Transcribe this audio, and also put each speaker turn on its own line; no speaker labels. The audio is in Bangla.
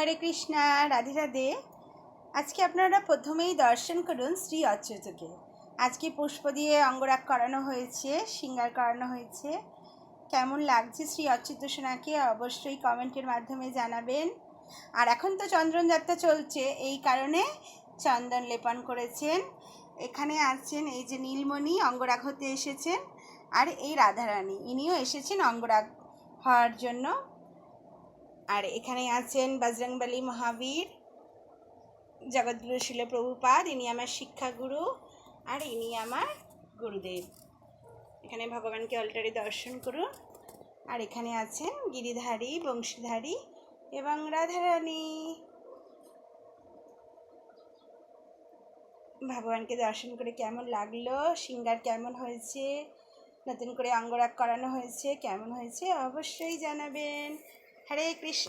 হরে কৃষ্ণা, রাধে রাধে। আজকে আপনারা প্রথমেই দর্শন করুন শ্রী অচ্যুতকে। আজকে পুষ্প দিয়ে অঙ্গরাগ করানো হয়েছে, সিঙ্গার করানো হয়েছে। কেমন লাগছে শ্রী অচ্যুত সোনাকে অবশ্যই কমেন্টের মাধ্যমে জানাবেন। আর এখন তো চন্দ্রন যাত্রা চলছে, এই কারণে চন্দন লেপন করেছেন। এখানে আছেন এই যে নীলমণি, অঙ্গরাগ হতে এসেছেন। আর এই রাধারানী, ইনিও এসেছেন অঙ্গরাগ হওয়ার জন্য। আর এখানে আছেন বজরংবলী মহাবীর, জগৎগুরু শিল প্রভুপাদ, ইনি আমার শিক্ষাগুরু আর ইনি আমার গুরুদেব। এখানে ভগবানকে অলটারে দর্শন করুন। আর এখানে আছেন গিরিধারী, বংশীধারী এবং রাধারানী। ভগবানকে দর্শন করে কেমন লাগল? সিঙ্গার কেমন হয়েছে? নতুন করে অঙ্গরাগ করানো হয়েছে? কেমন হয়েছে? অবশ্যই জানাবেন। হরে কৃষ্ণ